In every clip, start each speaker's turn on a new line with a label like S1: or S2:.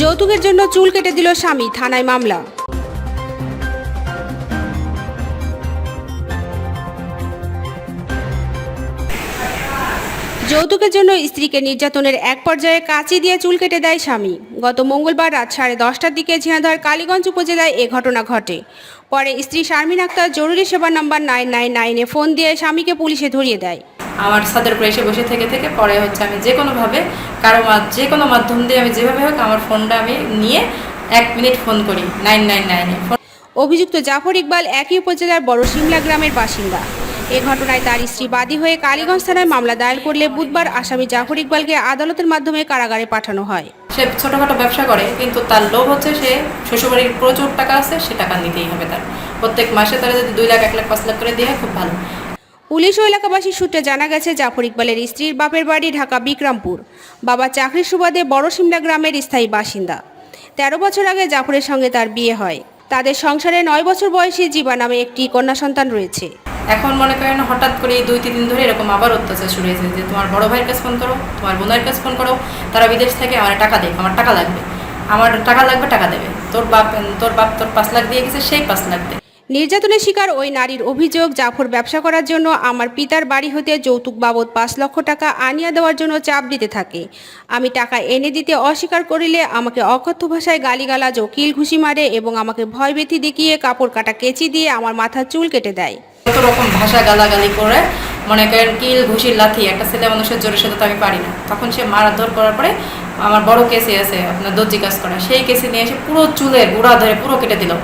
S1: যৌতুকের জন্য চুল কেটে দিল স্বামী, থানায় মামলা। যৌতুকের জন্য স্ত্রীকে নির্যাতনের এক পর্যায়ে কাঁচি দিয়ে চুল কেটে দেয় স্বামী। গত মঙ্গলবার রাত সাড়ে দশটার দিকে ঝিনাধর কালীগঞ্জ উপজেলায় এ ঘটনা ঘটে। পরে স্ত্রী শারমিন আক্তার জরুরি সেবা নাম্বার নাইন নাইন নাইনে ফোন দিয়ে স্বামীকে পুলিশে ধরিয়ে দেয়।
S2: আমার ছাদের উপরে এসে বসে থেকে থেকে পরে হচ্ছে আমি যে কোনোভাবে কারও মা- যে কোনো মাধ্যম দিয়ে আমি যেভাবে হোক আমার ফোনটা আমি নিয়ে এক মিনিট ফোন করি নাইন নাইন নাইনে।
S1: অভিযুক্ত জাফর ইকবাল একই উপজেলার বড় সিমলা গ্রামের বাসিন্দা। এ ঘটনায় তার স্ত্রী বাদী হয়ে কালীগঞ্জ থানায় মামলা দায়ের করলে বুধবার আসামি জাফর ইকবালকে আদালতের মাধ্যমে কারাগারে পাঠানো হয়।
S2: সে ছোটোখাটো ব্যবসা করে কিন্তু তার লোভ হচ্ছে সে শ্বশুরবাড়ির প্রচুর টাকা আছে সে টাকা নিতেই হবে তার। প্রত্যেক মাসে তারা যদি দুই লাখ এক লাখ পাঁচ লাখ করে দেওয়া খুব ভালো।
S1: পুলিশ ও এলাকাবাসীর সূত্রে জানা গেছে, জাফর ইকবালের স্ত্রীর বাপের বাড়ি ঢাকা বিক্রমপুর। বাবা চাকরির সুবাদে বড় সিমলা গ্রামের স্থায়ী বাসিন্দা। তেরো বছর আগে জাফরের সঙ্গে তার বিয়ে হয়। তাদের সংসারে নয় বছর বয়সী জীবা নামে একটি কন্যা সন্তান রয়েছে।
S2: এখন মনে করেন হঠাৎ করে এই দুই তিন দিন ধরে এরকম আবার অত্যাচার শুরু হয়েছে যে, তোমার বড় ভাইয়ের কাছে ফোন করো, তোমার বোনের কাছে ফোন করো, তারা বিদেশ থেকে আমার টাকা দেখ আমার টাকা লাগবে। আমার টাকা লাগবে, টাকা দেবে। তোর বাপ তোর বাপ তোর পাঁচ লাখ দিয়ে গেছে, সেই পাঁচ লাখ দে
S1: নির্যাতনের শিকার ওই নারীর অভিযোগ, জাফর ব্যবসা করার জন্য আমার পিতার বাড়ি হতে যৌতুক বাবদ পাঁচ লক্ষ টাকা আনিয়া দেওয়ার জন্য চাপ দিতে থাকে। আমি টাকা এনে দিতে অস্বীকার করিলে আমাকে অকথ্য ভাষায় গালিগালাজ ও কিল ঘুষি মারে এবং আমাকে ভয় ভয়ভীতি দেখিয়ে কাপড় কাটা কেচি দিয়ে আমার মাথার চুল কেটে দেয়।
S2: কত রকম ভাষা গালাগালি করে, মনে করেন কিল ঘুষির লাথি, একটা ছেলে মানুষের জোরের সাথে তো আমি পারি না। তখন সে মারধর করার পরে আমার বড় কেসে আছে, আপনার দর্জি কাজ করা। সেই কেসে নিয়ে এসে পুরো চুলের গুঁড়া ধরে পুরো কেটে দিল।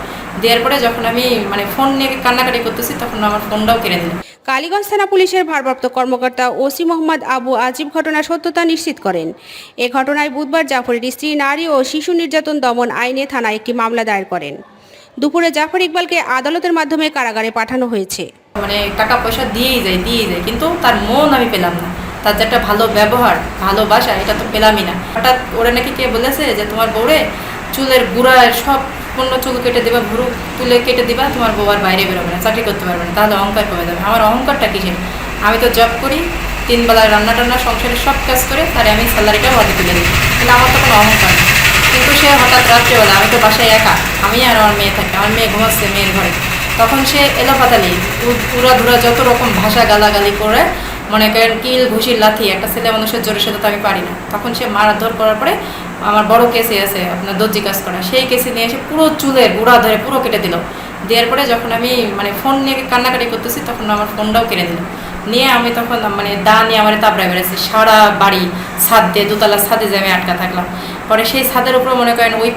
S2: দেওয়ার পরে যখন আমি মানে ফোন নিয়ে কান্নাকাটি করতেছি তখন আমার ফোনটাও কেড়ে দিল
S1: কালীগঞ্জ থানা পুলিশের ভারপ্রাপ্ত কর্মকর্তা ওসি মোহাম্মদ আবু আজিব ঘটনার সত্যতা নিশ্চিত করেন। এ ঘটনায় বুধবার জাফরের স্ত্রী নারী ও শিশু নির্যাতন দমন আইনে থানায় একটি মামলা দায়ের করেন। দুপুরে জাফর ইকবালকে আদালতের মাধ্যমে কারাগারে পাঠানো হয়েছে।
S2: মানে টাকা পয়সা দিয়েই যায় দিয়েই যায় কিন্তু তার মন আমি পেলাম না। তার যে একটা ভালো ব্যবহার ভালোবাসা এটা তো পেলামই না। হঠাৎ ওরা নাকি কে বলেছে যে তোমার বউরে চুলের গুড়ায় সব পূর্ণ চুল কেটে দিবা, ভুরু তুলে কেটে দিবা, তোমার বউ আর বাইরে বেরোবে না, চাকরি করতে পারবে না, তাহলে অহংকার কমে যাবে। আমার অহংকারটা কিসের? আমি তো জব করি, তিন বেলায় রান্না টান্না সংসারের সব কাজ করে তারে আমি স্যালারিটা হাতে তুলে দিই। কিন্তু আমার তো কোনো অহংকার নেই। কিন্তু সে হঠাৎ রাত্রেবেলা, আমি তো বাসায় একা, আমি আর আমার মেয়ে থাকি, আমার মেয়ে ঘুমাচ্ছে মেয়ের ঘরে। তখন সে এলোপাতালি পুরা ধুরা যত রকম ভাষা গালাগালি করে, মনে করেন কিল, ঘুষির লাথি, একটা ছেলে মানুষের জোরের সাথে তো আমি পারি না। তখন সে মারধর করার পরে আমার বড় কেসে আছে, আপনার দর্জি কাজ করা। সেই কেসে নিয়ে এসে পুরো চুলের গুঁড়া ধরে পুরো কেটে দিল। দেওয়ার পরে যখন আমি মানে ফোন নিয়ে কান্নাকাটি করতেছি, তখন আমার ফোনটাও কেড়ে দিল। নিয়ে আমি তখন মানে দা নিয়ে আমার তাবড়ায় বেড়েছি সারা বাড়ি ছাদ দিয়ে, দোতলার ছাদে যে আমি আটকা থাকলাম। পরে সেই ছাদের উপর মনে করেন ওই